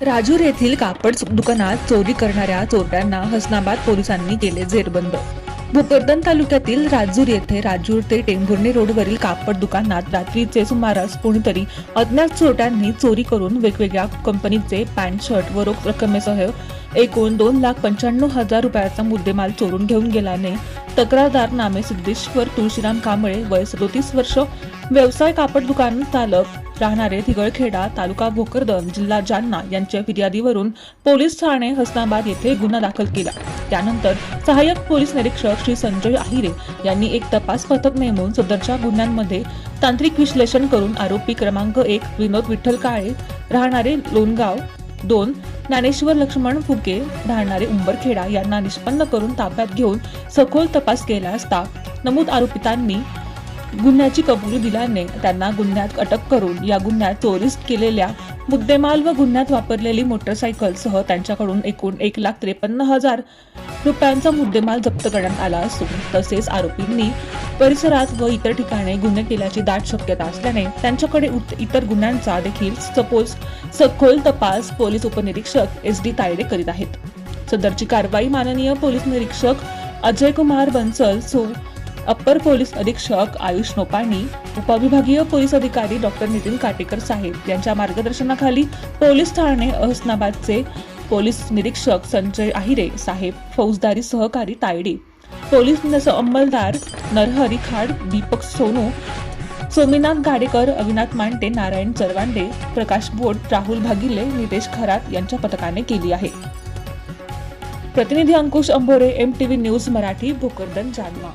राजूर येथील कापड दुकानात चोरी करणाऱ्या चोरट्यांना हसनाबाद पोलिसांनी केले जेरबंद. भोकरदन तालुक्यातील राजूर येथे राजूर ते टेंभुर्णी रोडवरील कापड दुकानात रात्रीचे सुमारास कोणीतरी अज्ञात चोरट्यांनी चोरी करून वेगवेगळ्या कंपनीचे पॅन्ट शर्ट व रोख रकमेसह एकूण दोन लाख पंच्याण्णव हजार रुपयाचा मुद्देमाल चोरून घेऊन गेल्याने तक्रारदार नामे सिद्धेश्वर तुळशीराम कांबळे वय सदोतीस वर्ष व्यवसाय कापड दुकान चालक राहणारे धिगळखेडा तालुका भोकरदन जिल्हा जालना यांच्या फिर्यादीवरून पोलीस ठाणे हसनाबाद येथे गुन्हा दाखल केला. त्यानंतर सहाय्यक पोलीस निरीक्षक श्री संजय आहिरे यांनी एक तपास पथक नेमून सदरच्या गुन्ह्यांमध्ये तांत्रिक विश्लेषण करून आरोपी क्रमांक एक विनोद विठ्ठल काळे राहणारे लोणगाव दोन ज्ञानेश्वर लक्ष्मण फुके राहणारे उंबरखेडा यांना निष्पन्न करून ताब्यात घेऊन सखोल तपास केला असता नमूद आरोपितांनी गुन्ह्याची कबुली दिल्याने त्यांना गुन्ह्यात अटक करून या गुन्ह्यात चोरीस केलेल्या मुद्देमाल व गुन्ह्यात वापरलेली मोटरसायकलसह त्यांच्याकडून एकूण एक लाख त्रेपन्न हजार रुपयांचा मुद्देमाल जप्त करण्यात आला असून तसेच आरोपींनी परिसरात व इतर ठिकाणी गुन्हे केल्याची दाट शक्यता असल्याने त्यांच्याकडे उत- इतर गुन्ह्यांचा देखील सपोज सखोल तपास पोलीस उपनिरीक्षक एस डी तायडे करीत आहेत. सदरची कारवाई माननीय पोलीस निरीक्षक अजय कुमार बन्सल सो अप्पर पोलीस अधीक्षक आयुष नोपाणी उपविभागीय पोलीस अधिकारी डॉक्टर नितीन काटेकर साहेब यांच्या मार्गदर्शनाखाली पोलीस ठाणे अहसनाबादचे पोलीस निरीक्षक संजय आहिरे साहेब फौजदारी सहकारी तायडे पोलीस अंमलदार नरहरी खाड दीपक सोनू सोमीनाथ गाडेकर अविनाथ मांडे नारायण चरवांडे प्रकाश बोट राहुल भागिले नितेश खरात यांच्या पथकाने केली आहे. प्रतिनिधी Ankush Ambhore M TV news Marathi Bhokardan Jalna.